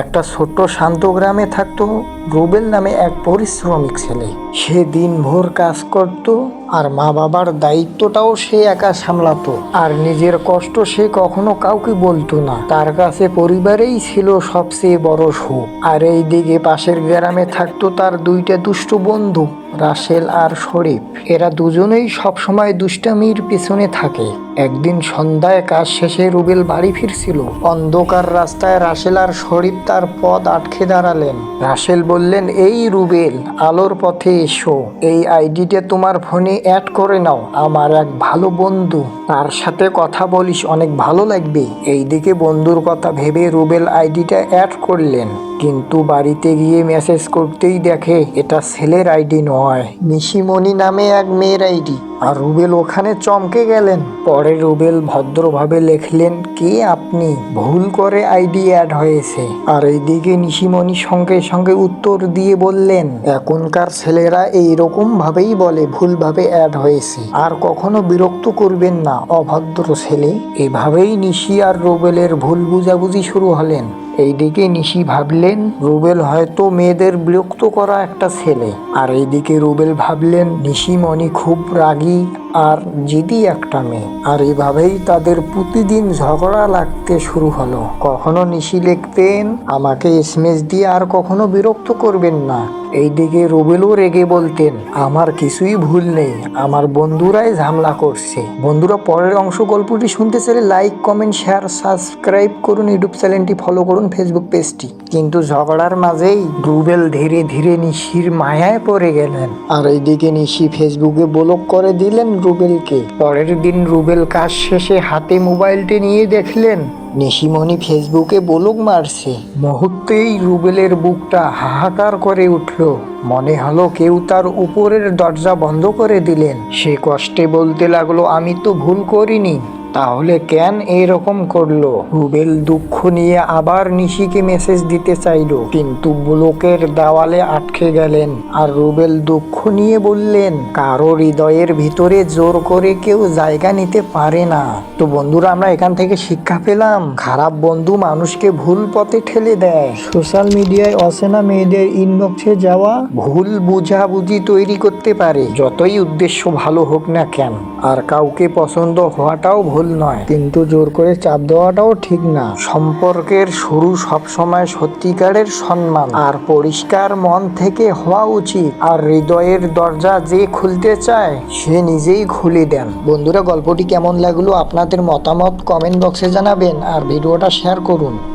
একটা ছোট্ট শান্ত গ্রামে থাকতো। রুবেল নামে এক পরিশ্রমিক ছেলে। সে দিনভর কাজ করত আর মা বাবার দায়িত্বটাও সে একা সামলাতো। আর নিজের কষ্ট সে কখনো কাউকে বলতো না। তার কাছে পরিবারেই ছিল সবচেয়ে বড় সুখ। আর এই দিকে পাশের গ্রামে থাকতো তার দুইটা দুষ্ট বন্ধু, রাসেল আর শরীফ। এরা দুজনেই সবসময় দুষ্টামির পিছনে থাকে। একদিন সন্ধ্যায় কাজ শেষে রুবেল বাড়ি ফিরছিল। অন্ধকার রাস্তায় রাসেল আর শরীফ তার পথ আটকে দাঁড়ালেন। রাসেল বললেন, এই রুবেল, আলোর পথে এসো। এই আইডিটা তোমার ফোনে অ্যাড করে নাও। আমার এক ভালো বন্ধু, তার সাথে কথা বলিস, অনেক ভালো লাগবে। এই দিকে বন্ধুর কথা ভেবে রুবেল আইডিটা অ্যাড করলেন। কিন্তু বাড়িতে গিয়ে মেসেজ করতেই দেখে এটা ছেলের আইডি নয়। নিশিমণি নামে এক মেয়ের আইডি আর রুবেল ওখানে চমকে গেলেন। পরে রুবেল ভদ্রভাবে লিখলেন, কে আপনি? ভুল করে আইডি অ্যাড হয়েছে। আর এইদিকে নিশিমণি সঙ্গে সঙ্গে উত্তর দিয়ে বললেন, এখনকার ছেলেরা এইরকম ভাবেই বলে, ভুলভাবে অ্যাড হয়েছে। আর কখনো বিরক্ত করবেন না, অভদ্র ছেলে। এভাবেই নিশি আর রুবেলের ভুল বুঝাবুঝি শুরু হলেন। এইদিকে নিশি ভাবলেন, রুবেল হয়তো মেয়েদের বিরক্ত করা একটা ছেলে। আর এইদিকে রুবেল ভাবলেন নিশি নিশিমণি খুব রাগী। আর জিদি একটা মেয়ে। আর এভাবেই তাদের প্রতিদিন ঝগড়া লাগতে শুরু হলো। কখনো নিশি লিখতেন, আমাকে এসএমএস দিয়ে আর কখনো বিরক্ত করবেন না। এইদিকে রুবেলও রেগে বলতেন, আমার কিছুই ভুল নেই, আমার বন্ধুরাই ঝামেলা করছে। বন্ধুরা পরের অংশ গল্পটি শুনতে চাইলে লাইক, কমেন্ট, শেয়ার, সাবস্ক্রাইব করুন, ইউটিউব চ্যানেলটি ফলো করুন, ফেসবুক পেজটি। কিন্তু ঝগড়ার মাঝেই রুবেল ধীরে ধীরে নিশির মায়ায় পড়ে গেলেন। আর এইদিকে নিশি ফেসবুকে ব্লক করে দিলেন রুবেলকে। পরের দিন রুবেল কাজ শেষে হাতে মোবাইলটি নিয়ে দেখলেন, নিশিমণি ফেসবুকে বলুক মারছে। মুহূর্তেই রুবেলের বুকটা হাহাকার করে উঠল। মনে হলো কেউ তার উপরের দরজা বন্ধ করে দিলেন। সে কষ্টে বলতে লাগল, আমি তো ভুল করিনি। তাহলে কেন এরকম করল? রুবেল দুঃখ নিয়ে আবার নিশিকে মেসেজ দিতে চাইলো। কিন্তু ব্লকের দেওয়ালে আটকে গেলেন। আর রুবেল দুঃখ নিয়ে বললেন, কারও হৃদয়ের ভিতরে জোর করে কেউ জায়গা নিতে পারে না। তো বন্ধুরা, আমরা এখান থেকে শিক্ষা পেলাম। খারাপ বন্ধু মানুষকে ভুল পথে ঠেলে দেয়। সোশ্যাল মিডিয়ায় অচেনা মেয়েদের ইনবক্সে যাওয়া ভুল বুঝাবুঝি তৈরি করতে পারে। যতই উদ্দেশ্য ভালো হোক না কেন, আর কাউকে পছন্দ হওয়াটাও ভুল নয়। কিন্তু জোর করে চাপ দেওয়াটাও ঠিক না। সম্পর্কের শুরু সবসময় সত্যিকারের সম্মান। আর পরিষ্কার মন থেকে হওয়া উচিত। আর হৃদয়ের দরজা যে খুলতে চায়, সে নিজেই খুলে দেন। বন্ধুরা, গল্পটি কেমন লাগল? আপনাদের মতামত কমেন্ট বক্সে জানাবেন। আর ভিডিওটা শেয়ার করুন।